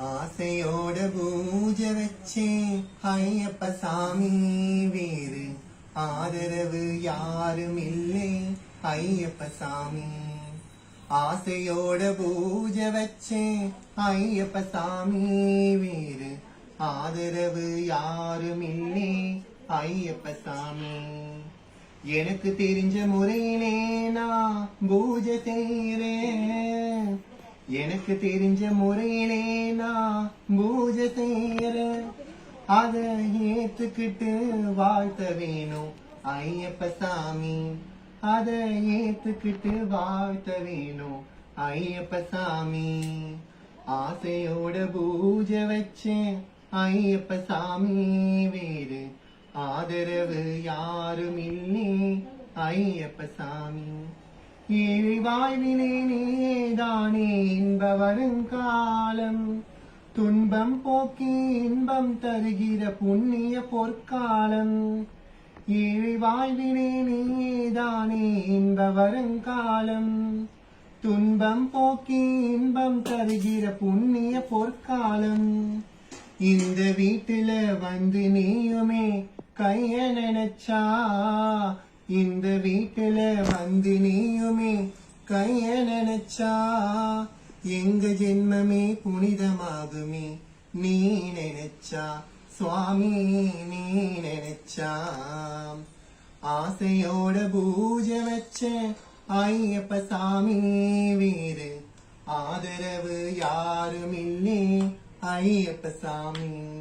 ஆசையோட பூஜை வச்சேன் ஐயப்ப சாமி வேறு ஆதரவு யாரும் இல்லை ஐயப்ப சாமி. ஆசையோட பூஜை வச்சேன் ஐயப்ப சாமி வேறு ஆதரவு யாரும் இல்லை ஐயப்ப சாமி. எனக்கு தெரிஞ்ச முறையிலே நான் பூஜை செய்றேன். எனக்கு தெரிஞ்ச முறையிலே நான் பூஜை செய்யறேன் அதை ஏத்துக்கிட்டு வாழ்த்த வேணும். ஐயப்ப சாமி அதை ஏத்துக்கிட்டு வாழ்த்த வேணும். ஐயப்ப சாமி ஆசையோட பூஜை வச்சேன். ஐயப்ப சாமி வேறு ஆதரவு யாரும் இல்லை. ஐயப்ப சாமி ஏழை வாழ்விலே நீதானே இன்ப வருங்காலம். துன்பம் போக்கி இன்பம் தருகிற புண்ணிய பொற்காலம். ஏழை வாழ்வினே நீதானே இன்ப வருங்காலம். துன்பம் போக்கி இன்பம் தருகிற புண்ணிய பொற்காலம். இந்த வீட்டுல வந்து நீயுமே கைய நினைச்சா. இந்த வீட்டுல வந்து நீயுமே கைய நினைச்சா. எங்க ஜென்மமே புனிதமாகுமே நீ நினைச்சா சுவாமி நீ நினைச்சா. ஆசையோட பூஜை வச்ச ஐயப்ப சாமி வேறு ஆதரவு யாரும் இல்லே ஐயப்ப சாமி.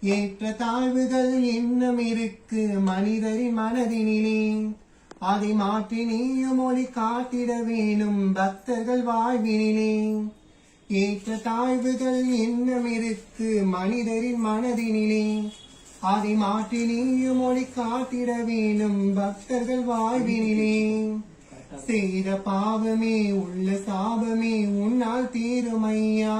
ஏற்ற தாழ்வுகள் இன்னும் இருக்கு மனிதரின் மனதினிலே. அதை மாற்றி நீயும் ஒளி காட்டிட வேணும். பக்தர்கள் வாழ்வினிலே ஏற்ற தாழ்வுகள் எண்ணம் இருக்கு. மனிதரின் மனதினிலே அதை மாற்றி நீயும் ஒளி காட்டிட வேணும். பக்தர்கள் வாழ்வினிலே செய்த பாவமே உள்ள சாபமே உன்னால் தீருமையா?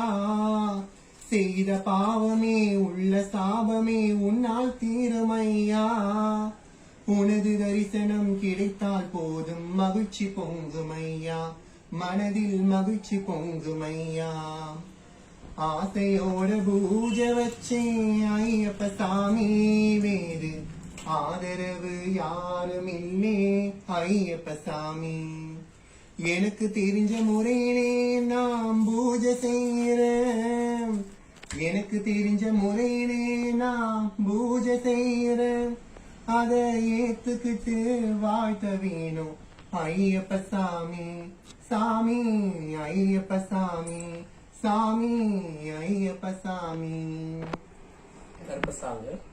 செய்த பாவமே உள்ள சாபமே உன்னால் தீருமையா? உனது தரிசனம் கிடைத்தால் போதும் மகிழ்ச்சி பொங்குமையா. மனதில் மகிழ்ச்சி பொங்குமையா. ஆசையோட பூஜை வச்சே ஐயப்ப சாமி வேறு ஆதரவு யாரும் இல்லே ஐயப்ப சாமி. எனக்கு தெரிஞ்ச முறையிலே நாம் பூஜை செய்யறேன் எனக்கு தெரிஞ்ச முறையிலே நாம் பூஜை செய்யறேன் அதை ஏத்துக்கிட்டு வாழ்த்த வேணும். ஐயப்ப சாமி சாமி ஐயப்ப சாமி சாமி ஐயப்ப சாமி. கருப்பசாமி.